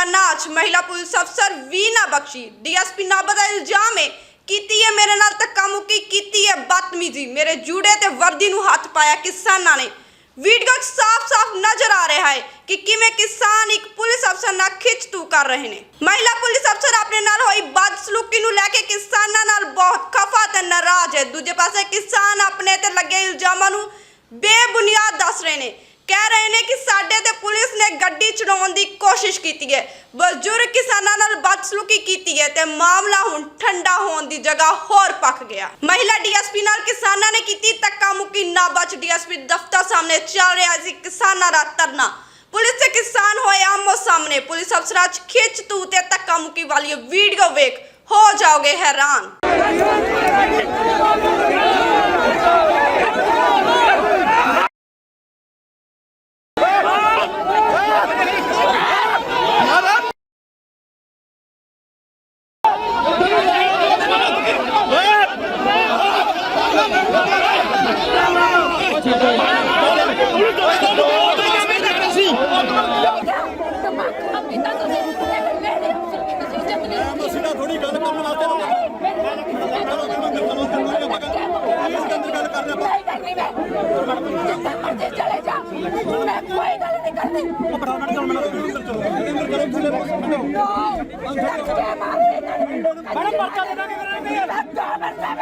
ਦਾ ਨਾਚ ਮਹਿਲਾ ਪੁਲਿਸ ਅਫਸਰ ਵੀਨਾ ਬਖਸ਼ੀ। ਡੀਐਸਪੀ ਨਾਭਾ ਦਾ ਇਲਜ਼ਾਮ ਹੈ, ਕੀਤੀ ਹੈ ਮੇਰੇ ਨਾਲ ਧੱਕਾ ਮੁੱਕੀ ਕੀਤੀ ਹੈ ਬਦਤਮੀਜ਼ੀ। ਮੇਰੇ ਜੂੜੇ ਤੇ ਵਰਦੀ ਨੂੰ ਹੱਥ ਪਾਇਆ ਕਿਸਾਨਾਂ ਨੇ। ਵੀਡੀਓ 'ਚ ਸਾਫ਼-ਸਾਫ਼ ਨਜ਼ਰ ਆ ਰਿਹਾ ਹੈ ਕਿ ਕਿਵੇਂ ਕਿਸਾਨ ਇੱਕ ਪੁਲਿਸ ਅਫਸਰ ਨਾਲ ਖਿੱਚਤੂ ਕਰ ਰਹੇ ਨੇ। ਮਹਿਲਾ ਪੁਲਿਸ ਅਫਸਰ ਆਪਣੇ ਨਾਲ ਹੋਈ ਬਦਸਲੂਕੀ ਨੂੰ ਲੈ ਕੇ ਕਿਸਾਨਾਂ ਨਾਲ ਬਹੁਤ ਖਫਾ ਤੇ ਨਾਰਾਜ਼ ਹੈ। ਦੂਜੇ ਪਾਸੇ ਕਿਸਾਨ ਆਪਣੇ ਤੇ ਲੱਗੇ ਇਲਜ਼ਾਮਾਂ ਨੂੰ ਬੇਬੁਨਿਆਦ ਦੱਸ ਰਹੇ ਨੇ। ਕਹਿ ਰਹੇ ਨੇ ਕਿ ਸਾਡੇ ਤੇ ਪੁਲਿਸ ਨੇ ਗੱਡੀ ਚੜਾਉਣ ਦੀ ਕੋਸ਼ਿਸ਼ ਕੀਤੀ ਹੈ। ਬਜ਼ੁਰਗ ਕਿਸਾਨਾਂ ਨਾਲ ਬਦਸਲੂਕੀ ਕੀਤੀ ਹੈ ਤੇ ਮਾਮਲਾ ਹੁਣ ਠੰਡਾ ਹੋਣ ਦੀ ਜਗ੍ਹਾ ਹੋਰ ਪੱਕ ਗਿਆ। ਮਹਿਲਾ ਡੀਐਸਪੀ ਨਾਲ ਕਿਸਾਨਾਂ ਨੇ ਕੀਤੀ ਧੱਕਾ ਮੁੱਕੀ ਨਾਭਾ ਡੀਐਸਪੀ ਦਫ਼ਤਰ ਸਾਹਮਣੇ ਚੱਲ ਰਿਹਾ ਸੀ। ਕਿਸਾਨਾਂ ਦਾ ਧਰਨਾ। ਪੁਲਿਸ ਤੇ ਕਿਸਾਨ ਹੋਏ ਆਮੋ ਸਾਹਮਣੇ। ਪੁਲਿਸ ਅਫਸਰਾਂ ਚ ਖਿੱਚ ਤੂ ਤੇ ਧੱਕਾ ਮੁੱਕੀ ਵਾਲੀ ਵੀਡੀਓ ਵੇਖ ਹੋ ਜਾਓਗੇ ਹੈਰਾਨ ਅਸੀਂ ਤਾਂ ਥੋੜੀ ਗੱਲ ਕਰਨ ਵਾਸਤੇ ਇਸ ਦੇ ਅੰਦਰ ਗੱਲ ਕਰਨਾ ਨਹੀਂ ਕਰਨੀ ਮੈਂ ਜਿੱਦਾਂ ਮਰਜ਼ੀ ਚਲੇ ਜਾ ਮੈਂ ਕੋਈ ਗੱਲ ਨਹੀਂ ਕਰਦੀ ਬੜਾ ਮਿੰਟ ਚੱਲ ਮੈਨੂੰ ਅੰਦਰ ਚਲੋ ਅੰਦਰ ਕਰੋ ਥੱਲੇ ਲੱਗ ਕੇ ਮਾਰੇ ਇਹਨਾਂ ਨੇ ਮੈਡਮ ਪਰਚਾ ਦੇ ਦਾਂਗੇ ਕਰਾਂਗੇ ਲੱਗਾ ਮਰਦਾ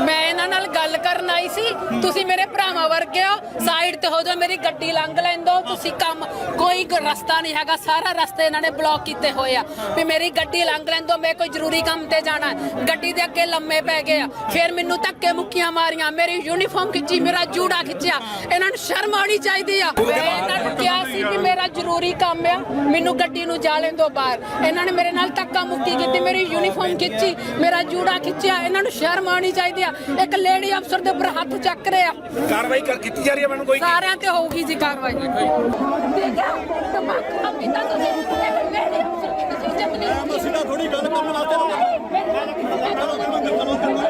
ਮੈਂ ਇਹਨਾਂ ਨਾਲ ਗੱਲ ਕਰਨ ਆਈ ਸੀ ਤੁਸੀਂ ਮੇਰੇ ਭਰਾਵਾਂ ਵਰਗੇ ਹੋ ਸਾਈਡ ਤੇ ਹੋ ਜਾਓ, ਮੇਰੀ ਗੱਡੀ ਲੰਘ ਲੈਂਦੋ, ਤੁਸੀਂ ਕੰਮ, ਕੋਈ ਰਸਤਾ ਨਹੀਂ ਹੈਗਾ, ਸਾਰਾ ਰਸਤੇ ਇਹਨਾਂ ਨੇ ਬਲੌਕ ਕੀਤੇ ਹੋਏ ਆ। ਵੀ ਮੇਰੀ ਗੱਡੀ ਲੰਘ ਲੈਂਦੋ, ਮੈਂ ਕੋਈ ਜ਼ਰੂਰੀ ਕੰਮ ਤੇ ਜਾਣਾ। ਗੱਡੀ ਦੇ ਅੱਗੇ ਲੰਮੇ ਪੈ ਗਏ ਆ। ਫਿਰ ਮੈਨੂੰ ਧੱਕੇ ਮੁੱਕੀਆਂ ਮਾਰੀਆਂ, ਮੇਰੀ ਯੂਨੀਫਾਰਮ ਖਿੱਚੀ, ਮੇਰਾ ਜੂੜਾ ਖਿੱਚਿਆ। ਇਹਨਾਂ ਨੂੰ ਸ਼ਰਮ ਆਉਣੀ ਚਾਹੀਦੀ ਆ। ਮੈਂ ਇਹਨਾਂ ਨੂੰ ਕਿਹਾ ਸੀ ਜ਼ਰੂਰੀ ਕੰਮ ਆ ਮੈਨੂੰ ਗੱਡੀ ਨੂੰ ਜਾ ਲੈਂਦੋ ਬਾਹਰ ਇਹਨਾਂ ਨੇ ਮੇਰੇ ਨਾਲ ਧੱਕਾ ਮੁੱਕੀ ਕੀਤੀ ਮੇਰੀ ਯੂਨੀਫਾਰਮ ਖਿੱਚੀ ਮੇਰਾ ਜੂੜਾ ਖਿੱਚਿਆ ਇਹਨਾਂ ਨੂੰ ਸ਼ਰਮ ਆਉਣੀ ਚਾਹੀਦੀ ਆ ਇੱਕ ਲੇਡੀ ਅਫਸਰ ਦੇ ਉੱਪਰ ਹੱਥ ਚੱਕ ਰਹੇ ਆ ਕਾਰਵਾਈ ਕਰ ਕੀਤੀ ਜਾ ਰਹੀ ਹੈ ਮੈਨੂੰ ਕੋਈ ਸਾਰਿਆਂ ਤੇ ਹੋਊਗੀ ਜੀ ਕਾਰਵਾਈ ਦੇਖਿਆ ਦਿਮਾਗ ਖਰਾਬ ਕੀਤਾ ਤੁਸੀਂ ਇੱਕ ਲੇਡੀ ਅਫਸਰ ਦੀ ਤੁਸੀਂ ਇੱਜ਼ਤ ਨਹੀਂ ਅਸੀਂ ਤਾਂ ਥੋੜੀ ਗੱਲ ਕਰਨ ਵਾਸਤੇ ਇਸ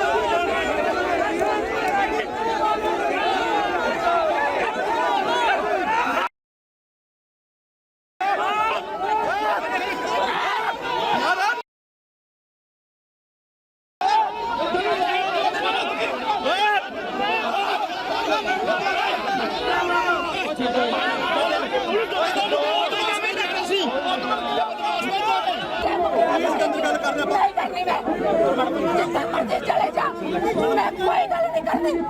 ਅੰਦਰ ਗੱਲ ਕਰਨਾ ਨਹੀਂ ਕਰਨੀ ਮੈਂ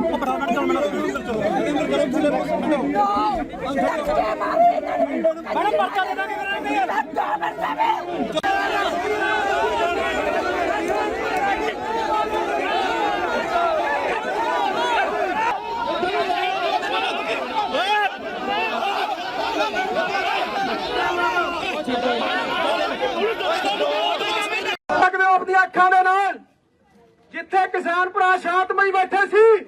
ਜਿੱਦਾਂ ਮਰਜ਼ੀ ਅੱਖਾਂ ਦੇ ਨਾਲ, ਜਿੱਥੇ ਕਿਸਾਨ ਭਰਾ ਸ਼ਾਂਤਮਈ ਬੈਠੇ ਸੀ,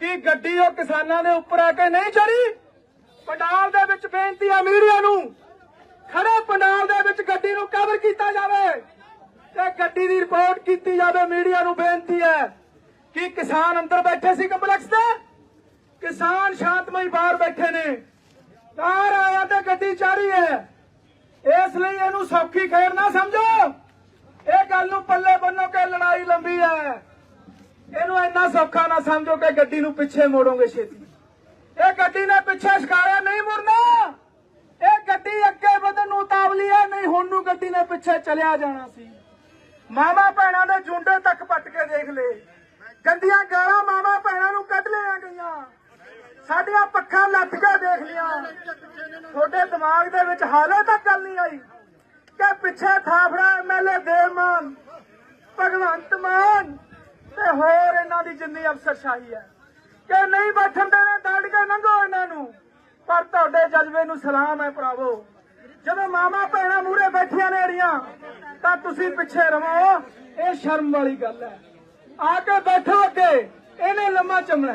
ਕਿ ਗੱਡੀ ਉਹ ਕਿਸਾਨਾਂ ਦੇ ਉੱਪਰ ਆ ਕੇ ਨਹੀਂ ਚੜੀ? ਪੰਡਾਲ ਦੇ ਵਿੱਚ ਬੇਨਤੀ ਹੈ ਮੀਡੀਆ ਨੂੰ, ਖੜੇ ਪੰਡਾਲ ਦੇ ਵਿੱਚ ਗੱਡੀ ਨੂੰ ਕਵਰ ਕੀਤਾ ਜਾਵੇ। ਤੇ ਗੱਡੀ ਦੀ ਰਿਪੋਰਟ ਕੀਤੀ ਜਾਵੇ, ਮੀਡੀਆ ਨੂੰ ਬੇਨਤੀ ਹੈ ਕਿ ਕਿਸਾਨ ਅੰਦਰ ਬੈਠੇ ਸੀ ਕੰਪਲੈਕਸ ਤੇ ਕਿਸਾਨ ਸ਼ਾਂਤਮਈ ਬਾਹਰ ਬੈਠੇ ਨੇ। ਕਾਰ ਆਇਆ ਤੇ ਗੱਡੀ ਚਾਰੀ ਹੈ। ਇਸ ਲਈ ਇਹਨੂੰ ਸੌਖੀ ਖੇਡ ਨਾ ਸਮਝੋ। ਇਹ ਗੱਲ ਨੂੰ ਪੱਲੇ ਬੰਨੋ ਕਿ ਲੜਾਈ ਲੰਬੀ ਹੈ। ਇਹਨੂੰ ਇੰਨਾ ਸੌਖਾ ਨਾ ਸਮਝੋ ਕਿ ਗੱਡੀ ਨੂੰ ਪਿੱਛੇ ਮੋੜੋਗੇ ਛੇਤੀ। ਇਹ ਗੱਡੀ ਨੇ ਪਿੱਛੇ ਸ਼ਿਕਾਰਿਆ ਨਹੀਂ ਮੁੜਨਾ। ਇਹ ਗੱਡੀ ਅੱਗੇ ਵਧਣ ਨੂੰ ਉਤਾਵਲੀ ਹੈ, ਨਹੀਂ ਹੁਣ ਨੂੰ ਗੱਡੀ ਨੇ ਪਿੱਛੇ ਚਲਿਆ ਜਾਣਾ ਸੀ। ਮਾਮਾ ਭੈਣਾਂ ਦੇ ਜੁੰਡੇ ਤੱਕ ਪੱਟ ਕੇ ਦੇਖ ਲੈ ਗੰਦੀਆਂ ਗਾਲਾਂ ਮਾਮਾ ਭੈਣਾਂ ਨੂੰ ਕੱਢ ਲਿਆ ਗਈਆਂ। ਸਾਡੀਆਂ ਪੱਖਾਂ ਲੱਥ ਕੇ ਦੇਖ ਲਿਆ ਤੁਹਾਡੇ ਦਿਮਾਗ ਦੇ ਵਿੱਚ ਹਾਲੇ ਤੱਕ ਗੱਲ ਨਹੀਂ ਆਈ। ਪਿੱਛੇ ਥਾਫੜਾ ਐਮਐਲਏ ਦੇਵਮਾਨ ਭਗਵੰਤ ਮਾਨ ਤੇ ਹੋਰ ਇਹਨਾਂ ਦੀ ਜਿੰਨੀ ਅਫਸਰਸ਼ਾਹੀ ਹੈ। ਕਿ ਨਹੀਂ ਬੈਠਣ ਦੇਣੇ ਦੜ ਕੇ ਲੰਘੋ ਇਹਨਾਂ ਨੂੰ। ਪਰ ਤੁਹਾਡੇ ਜਜ਼ਬੇ ਨੂੰ ਸਲਾਮ ਹੈ ਭਰਾਵੋ। ਜਦੋਂ ਮਾਮਾ ਭੈਣਾਂ ਮੂਰੇ ਬੈਠੀਆਂ ਨੇ ਅੜੀਆਂ ਤਾਂ ਤੁਸੀਂ ਪਿੱਛੇ ਰਵੋ ਇਹ ਸ਼ਰਮ ਵਾਲੀ ਗੱਲ ਹੈ। ਆ ਕੇ ਬੈਠੋ ਅੱਗੇ। ਇਹਨੇ ਲੰਮਾ ਚਮਣਾ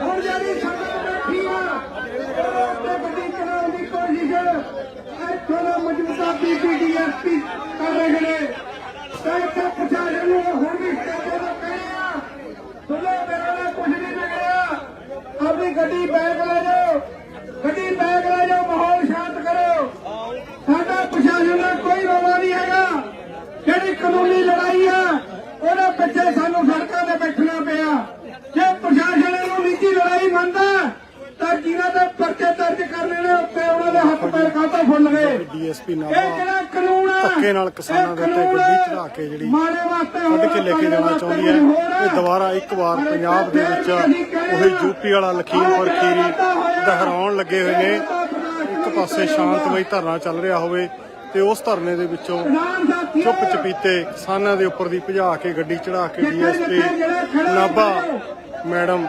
ਹੁਣ ਜਿਹੜੀ ਸੰਗਤ ਬੈਠੀ ਆ ਤੇ ਗੱਡੀ ਚਲਾਉਣ ਦੀ ਕੋਸ਼ਿਸ਼ ਇੱਥੋਂ ਦਾ ਮੌਜੂਦਾ ਪੀਪੀਡੀਐਸਪੀ ਕਰ ਰਹੇ ਨੇ। ਇੱਥੇ ਪ੍ਰਸ਼ਾਸਨ ਨੂੰ ਹੁਣ ਵੀ ਸਟੇਜੇ ਤੋਂ ਕਹਿੰਦੇ ਆ। ਸੁਣੋ ਮੇਰੇ ਨਾਲ ਕੁਝ ਨਹੀਂ ਵਿਗੜਿਆ ਆਪਣੀ ਗੱਡੀ ਬੈਕ ਲੈ ਜਾਓ। ਗੱਡੀ ਬੈਕ ਲੈ ਜਾਓ ਮਾਹੌਲ ਸ਼ਾਂਤ ਕਰੋ। ਸਾਡਾ ਪ੍ਰਸ਼ਾਸਨ ਦਾ ਕੋਈ ਰੋਲਾ ਨਹੀਂ ਹੈਗਾ। ਜਿਹੜੀ ਕਾਨੂੰਨੀ ਲੜਾਈ ਆ ਉਹਦੇ ਪਿੱਛੇ ਸਾਨੂੰ ਸੜਕਾਂ ਤੇ ਬੈਠਣਾ ਪਿਆ। ਜੇ ਪ੍ਰਸ਼ਾਸਨ ਇਹਨੂੰ ਨਿੱਜੀ ਲੜਾਈ ਮੰਨਦਾ ਤਾਂ ਜਿਨ੍ਹਾਂ ਦੇ ਪਰਚੇ ਦਰਜ ਕਰਨੇ ਨੇ ਉੱਤੇ ਉਹਨਾਂ ਦੇ ਹੱਥ ਪੈਰ ਕਾਹਤੋਂ ਫੁੱਲ ਗਏ? ਇਹ ਜਿਹੜਾ ਕਾਨੂੰਨ ਧੱਕੇ ਨਾਲ ਕਿਸਾਨਾਂ ਦੇ ਉੱਤੇ ਗੱਡੀ ਚੜਾ ਕੇ ਜਿਹੜੀ ਕੱਢ ਕੇ ਲੈ ਕੇ ਜਾਣਾ ਚਾਹੁੰਦੀ ਹੈ। ਇਹ ਦੁਬਾਰਾ ਇੱਕ ਵਾਰ ਪੰਜਾਬ ਦੇ ਵਿੱਚ ਉਹੀ ਯੂਪੀ ਵਾਲਾ ਲਖੀਮਪੁਰ ਖੀਰੀ ਦੁਹਰਾਉਣ ਲੱਗੇ ਹੋਏ ਨੇ। ਇੱਕ ਪਾਸੇ ਸ਼ਾਂਤਮਈ ਧਰਨਾ ਚੱਲ ਰਿਹਾ ਹੋਵੇ ਤੇ ਉਸ ਧਰਨੇ ਦੇ ਵਿੱਚੋਂ ਚੁੱਪ ਚਪੀਤੇ ਕਿਸਾਨਾਂ ਦੇ ਉੱਪਰ ਦੀ ਭਜਾ ਕੇ ਗੱਡੀ ਚੜਾ ਕੇ ਡੀਐਸਪੀ ਨਾਭਾ ਮੈਡਮ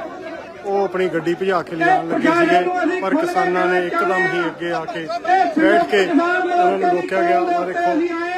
ਉਹ ਆਪਣੀ ਗੱਡੀ ਭਜਾ ਕੇ ਲਿਆਉਣ ਲੱਗੇ ਸੀਗੇ ਪਰ ਕਿਸਾਨਾਂ ਨੇ ਇੱਕਦਮ ਹੀ ਅੱਗੇ ਆ ਕੇ ਬੈਠ ਕੇ ਉਹਨਾਂ ਨੂੰ ਰੋਕਿਆ ਗਿਆ। ਔਰ ਦੇਖੋ